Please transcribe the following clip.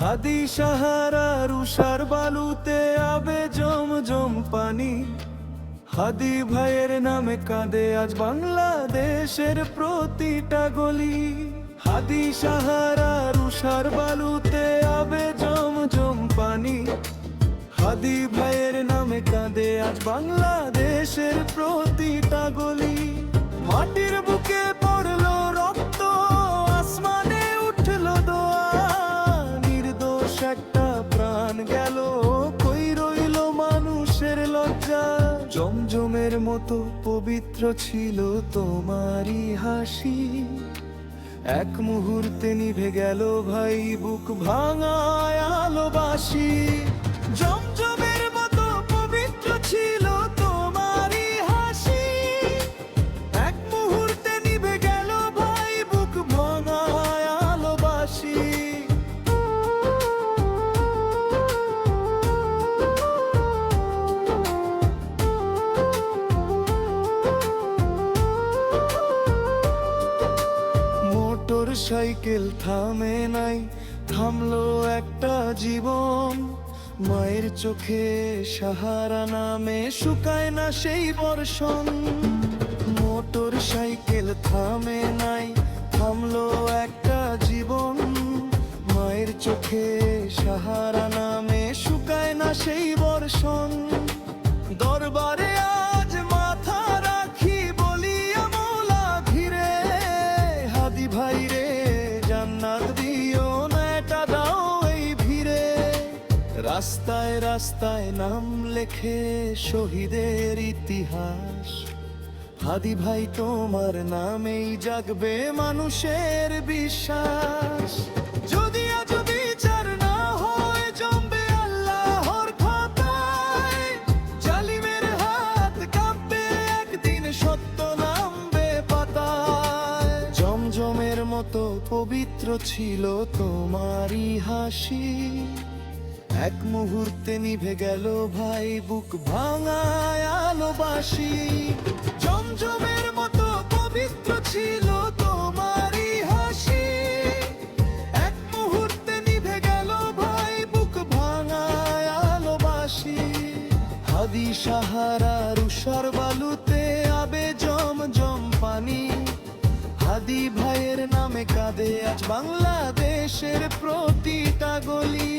হাদি সাহারার উষার বালুতে আবে জম জম পানি। হাদি ভাইয়ের নামে কাঁদে আজ বাংলাদেশের প্রতিটা গলি। হাদি সাহারার উষার বালুতে আবে জম জম পানি। হাদি ভাইয়ের নামে কাঁদে আজ বাংলাদেশের প্রতিটা গলি। মাটির একটা প্রাণ গেল, কই রইল মানুষের লজ্জা? জমজমের মতো পবিত্র ছিল তোমারই হাসি। এক মুহূর্তে নিভে গেল ভাই, বুক ভাঙায় আলোবাসি। সাইকেল থামে নাই, থামলো একটা জীবন। মায়ের চোখে সাহারা নামে শুকায় না সেই বর্ষণ। মোটর সাইকেল থামে নাই, থামলো একটা জীবন। মায়ের চোখে সাহারা নামে শুকায় না সেই বর্ষণ। দরবারে আজ মাথা রাখি বলি আমলা ধীরে হাদি ভাই রে দিও দাও এই ভিড়ে। রাস্তায় রাস্তায় নাম লেখে শহীদের ইতিহাস। হাদি ভাই, তোমার নামেই জাগবে মানুষের বিশ্বাস। মতো পবিত্র ছিল তোমারই হাসি। এক মুহূর্তে নিভে গেল ভাই, বুক ভাঙায় আলোবাসি। জমজমের মতো পবিত্র ছিল তোমারই হাসি। এক মুহূর্তে নিভে গেল ভাই, বুক ভাঙায় আলোবাসি। হাদি সাহারার উষার বালুতে আবে জম জম পানি। হাদি ভাইয়ের আজ বাংলাদেশের প্রতিটা গলি